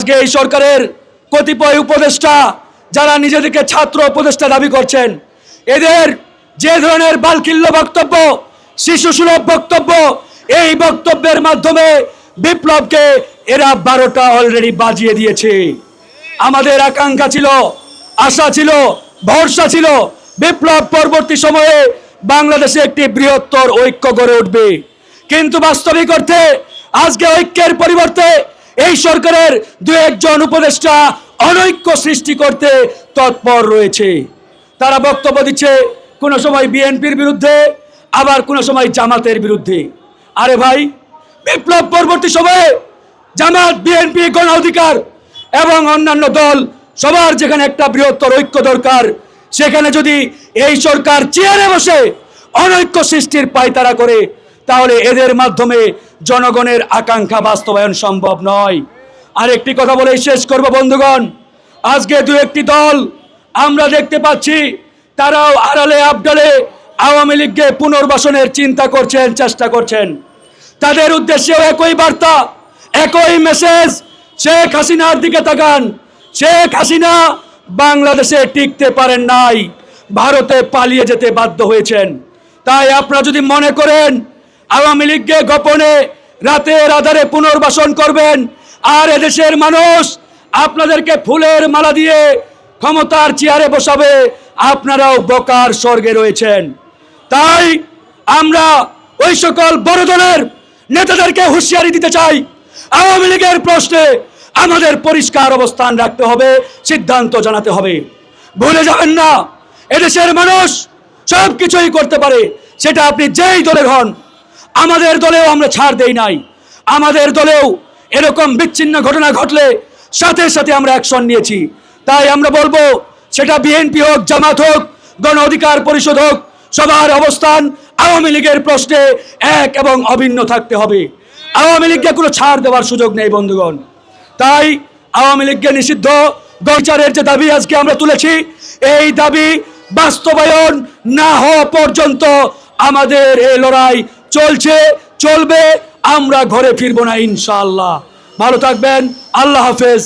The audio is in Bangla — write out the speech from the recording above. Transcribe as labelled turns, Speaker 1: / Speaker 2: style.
Speaker 1: আজকে এই সরকারের কতিপয় উপদেষ্টা যারা নিজেদেরকে ছাত্র উপদেষ্টা দাবি করছেন, এদের যে ধরনের বালকিল্য বক্তব্য শিশু সুলভ বক্তব্য, এই বক্তব্যের মাধ্যমে বিপ্লবকে এরা বারোটা অলরেডি বাজিয়ে দিয়েছে। আমাদের আকাঙ্ক্ষা ছিল, আশা ছিল, ভরসা ছিল, বিপ্লব পরবর্তী সময়ে বাংলাদেশে একটি বৃহত্তর ঐক্য গড়ে উঠবে। কিন্তু বাস্তবিক অর্থে আজকে ঐক্যের পরিবর্তে এই সরকারের দু একজন উপদেষ্টা অনৈক্য সৃষ্টি করতে তৎপর রয়েছে। তারা বক্তব্য দিচ্ছে, কোনো সময় বিএনপির বিরুদ্ধে, আবার কোনো সময় জামাতের বিরুদ্ধে। আরে ভাই, বিপ্লব পরবর্তী সময়ে জামাত, বিএনপি, গণ অধিকার এবং অন্যান্য দল সবার যেখানে একটা বৃহত্তর ঐক্য দরকার, সেখানে যদি এই সরকার চেয়ারে বসে অনৈক্য সৃষ্টির পায়তারা করে, তাহলে এদের মাধ্যমে জনগণের আকাঙ্ক্ষা বাস্তবায়ন সম্ভব নয়। আর একটি কথা বলেই শেষ করব, বন্ধুগণ। আজকে দু একটি দল আমরা দেখতে পাচ্ছি, তারাও আড়ালে আবডালে আওয়ামী লীগকে পুনর্বাসনের চিন্তা করছেন, চেষ্টা করছেন। তাদের উদ্দেশ্যেও একই বার্তা, একই মেসেজ শেখ হাসিনার দিকে তাকান। শেখ হাসিনা বাংলাদেশে টিকতে পারেন নাই, ভারতে পালিয়ে যেতে বাধ্য হয়েছেন। তাই আপনারা যদি মনে করেন আওয়ামী লীগকে গোপনে রাতের আধারে পুনর্বাসন করবেন। আর এদেশের মানুষ আপনাদেরকে ফুলের মালা দিয়ে ক্ষমতার চেয়ারে বসাবে। আপনারাও বকার স্বর্গে রয়েছেন। তাই আমরা ওই সকল বড় দলের নেতাদেরকে হুঁশিয়ারি দিতে চাই। আওয়ামী লীগের প্রশ্নে আমাদের পরিষ্কার অবস্থান রাখতে হবে, সিদ্ধান্ত জানাতে হবে। ভুলে যাবেন না, এদেশের মানুষ সব কিছুই করতে পারে, সেটা আপনি যেই দলের হন আমাদের দলেও আমরা ছাড় দেই নাই। আমাদের দলেও এরকম বিচ্ছিন্ন ঘটনা ঘটলে সাথে সাথে আমরা অ্যাকশন নিয়েছি। তাই আমরা বলব, সেটা বিএনপি হোক, জামাত হোক, গণ অধিকার পরিষদ হোক, সবার অবস্থান আওয়ামী লীগের প্রশ্নে এক এবং অভিন্ন থাকতে হবে। আওয়ামী লীগকে কোনো ছাড় দেওয়ার সুযোগ নেই, বন্ধুগণ। তাই আওয়ামী লীগকে নিষিদ্ধ গৌচারের যে দাবি আজকে আমরা তুলেছি, এই দাবি বাস্তবায়ন না হওয়া পর্যন্ত আমাদের এই লড়াই চলছে চলবে আমরা ঘরে ফিরবো না ইনশাল্লাহ ভালো থাকবেন আল্লাহ হাফেজ।